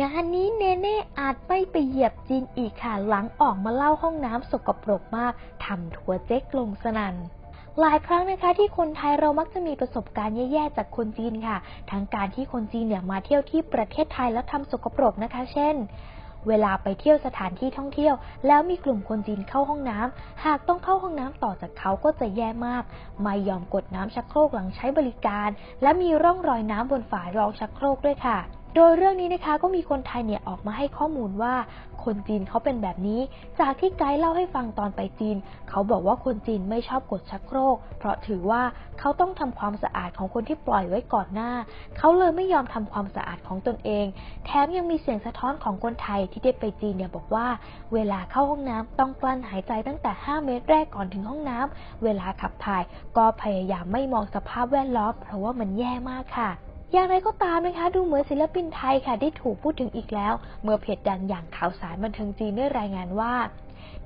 งานนี้เนเน่อาจไม่ไปเหยียบจีนอีกค่ะ หลังออกมาเล่าห้องน้ำสกปรกมากทำทัวเจ๊กลงสนัน่นหลายครั้งนะคะที่คนไทยเรามักจะมีประสบการณ์แย่ๆจากคนจีนค่ะ ทั้งการที่คนจีนเนี่ยมาเที่ยวที่ประเทศไทยแล้วทำสกปรกนะคะ เช่น เวลาไปเที่ยวสถานที่ท่องเที่ยว แล้วมีกลุ่มคนจีนเข้าห้องน้ำหากต้องเข้าห้องน้ำต่อจากเขาก็จะแย่มาก ไม่ยอมกดน้ำชักโครกหลังใช้บริการ และมีร่องรอยน้ำบนฝารองชักโครกด้วยค่ะ โดยเรื่องนี้นะคะก็มีคนไทยเนี่ยออกมาให้ข้อมูลว่า คนจีนเขาเป็นแบบนี้ จากที่ไกด์เล่าให้ฟังตอนไปจีน เขาบอกว่าคนจีนไม่ชอบกดชักโครก เพราะถือว่าเขาต้องทำความสะอาดของคนที่ปล่อยไว้ก่อนหน้า เขาเลยไม่ยอมทำความสะอาดของตนเอง แถมยังมีเสียงสะท้อนของคนไทยที่ได้ไปจีนเนี่ยบอกว่า เวลาเข้าห้องน้ำต้องกลั้นหายใจตั้งแต่ 5 เมตรแรกก่อนถึงห้องน้ำเวลาขับถ่ายก็พยายามไม่มองสภาพแวดล้อมเพราะว่ามันแย่มากค่ะ อย่างไรก็ตามนะคะ ดูเหมือนศิลปินไทยค่ะได้ถูกพูดถึงอีกแล้ว เมื่อเพจดังอย่างข่าวสารบันเทิงจีนได้รายงานว่า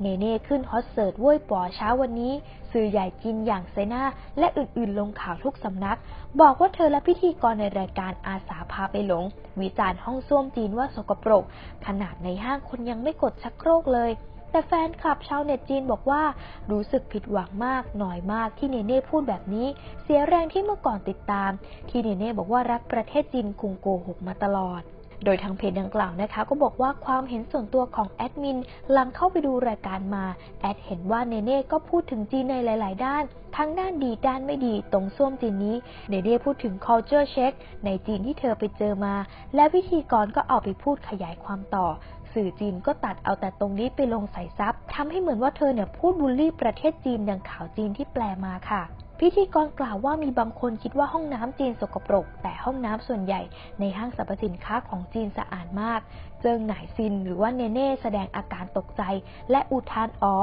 เนเน่ขึ้นฮอตเสิร์ตว้ยป๋อเช้าวันนี้ สื่อใหญ่จีนอย่างไซน่าและอื่นๆ ลงข่าวทุกสำนัก บอกว่าเธอและพิธีกรในรายการอาสาพาไปหลงวิจารณ์ห้องส้วมจีนว่าสกปรก ขนาดในห้างคนยังไม่กดชักโครกเลย แต่แฟนคลับชาวเน็ตจีนบอกว่า รู้สึกผิดหวังมากหน่อยมากที่เนเน่พูดแบบนี้ เสียแรงที่เมื่อก่อนติดตาม ที่เนเน่บอกว่ารักประเทศจีนคงโกหกมาตลอดโดยทางเพจดังกล่าวนะคะ ก็บอกว่าความเห็นส่วนตัวของแอดมินหลังเข้าไปดูรายการมา แอดเห็นว่าเนเน่ก็พูดถึงจีนในหลาย ๆ ด้าน ทั้งด้านดีด้านไม่ดีตรงส้วมจีนนี้ เนเน่พูดถึง culture check ในจีนที่เธอไปเจอมา และวิธีกรก็เอาไปพูดขยายความต่อ สื่อจีนก็ตัดเอาแต่ตรงนี้ไปลงใส่ซับทำให้เหมือนว่าเธอเนี่ยพูดบูลลี่ประเทศจีนดังข่าวจีนที่แปลมาค่ะ พิธีกรกล่าวว่ามีบางคนคิดว่าห้องน้ำจีนสกปรก แต่ห้องน้ำส่วนใหญ่ในห้างสรรพสินค้าของจีนสะอาดมาก เจิงหน่ายซินหรือว่าเนเน่แสดงอาการตกใจ และอุทานอ๋อ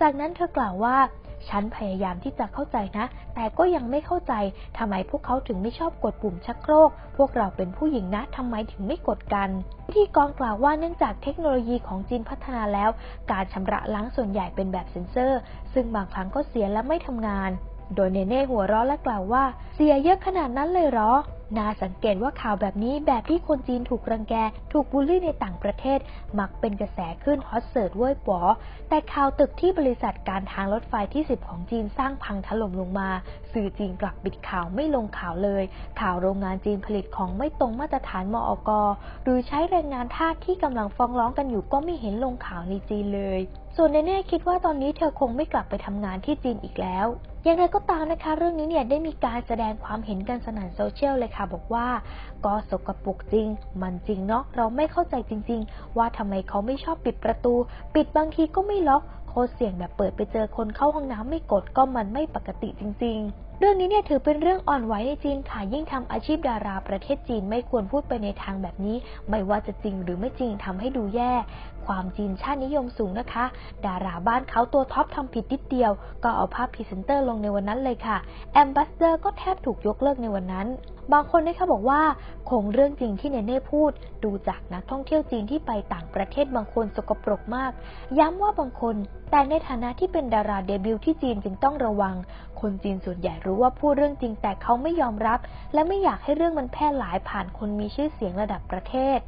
จากนั้นเธอกล่าวว่าฉันพยายามที่จะเข้าใจนะ แต่ก็ยังไม่เข้าใจ ทำไมพวกเขาถึงไม่ชอบกดปุ่มชักโครก พวกเราเป็นผู้หญิงนะ ทำไมถึงไม่กดกันที่กองกล่าวว่าเนื่องจากเทคโนโลยีของจีนพัฒนาแล้ว การชำระล้างส่วนใหญ่เป็นแบบเซ็นเซอร์ ซึ่งบางครั้งก็เสียและไม่ทำงาน โดยเนเน่หัวเราะและกล่าวว่า เสียเยอะขนาดนั้นเลยเหรอ นาสังเกตว่าข่าวแบบนี้แบบที่คนจีนถูกรังแก ถูกบูลลี่ในต่างประเทศ มักเป็นกระแสขึ้นฮอตเสิร์ตเว้ยป๋อแต่ข่าวตึกที่บริษัทการทางรถไฟที่ 10 ของจีนสร้างพังถล่มลงมา สื่อจีนกลับปิดข่าวไม่ลงข่าวเลย ข่าวโรงงานจีนผลิตของไม่ตรงมาตรฐานมอกหรือใช้แรงงานทาสที่กำลังฟ้องร้องกันอยู่ก็ไม่เห็นลงข่าวในจีนเลย ส่วนแน่ๆคิดว่าตอนนี้เธอคงไม่กลับไปทำงานที่จีนอีกแล้ว อย่างไรก็ตามนะคะ เรื่องนี้เนี่ยได้มีการแสดงความเห็นกันสนั่นโซเชียลเลยค่ะ บอกว่าก็สกปรกจริง มันจริงเนาะเราไม่เข้าใจจริง ๆ ว่าทำไมเขาไม่ชอบปิดประตู ปิดบางทีก็ไม่ล็อกโคตรเสี่ยงแบบเปิดไปเจอคนเข้าห้องน้ำไม่กดก็มันไม่ปกติจริง ๆ รื่องนี้เนี่ยถือเป็นเรื่องอ่อนไหวในจีนค่ะ ยิ่งทำอาชีพดาราประเทศจีนไม่ควรพูดไปในทางแบบนี้ ไม่ว่าจะจริงหรือไม่จริงทำให้ดูแย่ ความจีนชาตินิยมสูงนะคะ ดาราบ้านเขาตัวท็อปทำผิดนิดเดียว ก็เอาภาพพรีเซนเตอร์ลงในวันนั้นเลยค่ะ แอมบัสเดอร์ก็แทบถูกยกเลิกในวันนั้นบางคนนะคะบอกว่าคงเรื่องจริงที่เนเน่พูด ดูจากนักท่องเที่ยวจีนที่ไปต่างประเทศบางคนสกปรกมาก ย้ำว่าบางคน แต่ในฐานะที่เป็นดาราเดบิวต์ที่จีนจึงต้องระวัง คนจีนส่วนใหญ่รู้ว่าพูดเรื่องจริงแต่เขาไม่ยอมรับ และไม่อยากให้เรื่องมันแพร่หลายผ่านคนมีชื่อเสียงระดับประเทศ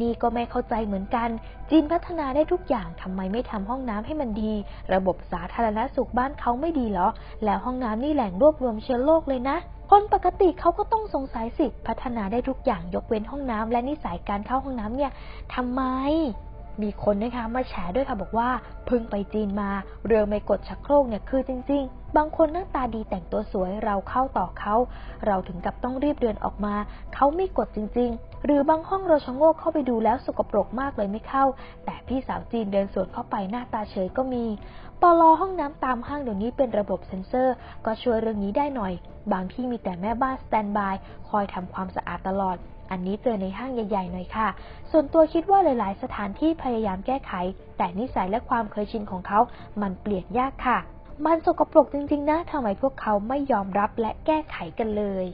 นี่ก็ไม่เข้าใจเหมือนกัน จีนพัฒนาได้ทุกอย่างทำไมไม่ทำห้องน้ำให้มันดี ระบบสาธารณสุขบ้านเขาไม่ดีเหรอ แล้วห้องน้ำนี่แหล่งรวบรวมเชื้อโรคเลยนะคนปกติเขาก็ต้องสงสัยสิ พัฒนาได้ทุกอย่างยกเว้นห้องน้ำและนิสัยการเข้าห้องน้ำเนี่ยทำไม มีคนนะคะมาแฉด้วยค่ะบอกว่าเพิ่งไปจีนมา เรือไม่กดชักโครกเนี่ยคือจริง ๆ บางคนหน้าตาดีแต่งตัวสวยเราเข้าต่อเขา เราถึงกับต้องรีบเดินออกมา เขาไม่กดจริง ๆ หรือบางห้องเราชะโงกเข้าไปดูแล้วสกปรกมากเลยไม่เข้า แต่พี่สาวจีนเดินสวนเข้าไปหน้าตาเฉยก็มีปลอห้องน้ำตามห้างเดี๋ยวนี้เป็นระบบเซ็นเซอร์ ก็ช่วยเรื่องนี้ได้หน่อย บางที่มีแต่แม่บ้านสแตนบาย คอยทำความสะอาดตลอด อันนี้เจอในห้างใหญ่ๆหน่อยค่ะ ส่วนตัวคิดว่าหลายๆ สถานที่พยายามแก้ไข แต่นิสัยและความเคยชินของเขา มันเปลี่ยนยากค่ะ มันสกปรกจริงๆนะทำไมพวกเขาไม่ยอมรับและแก้ไขกันเลย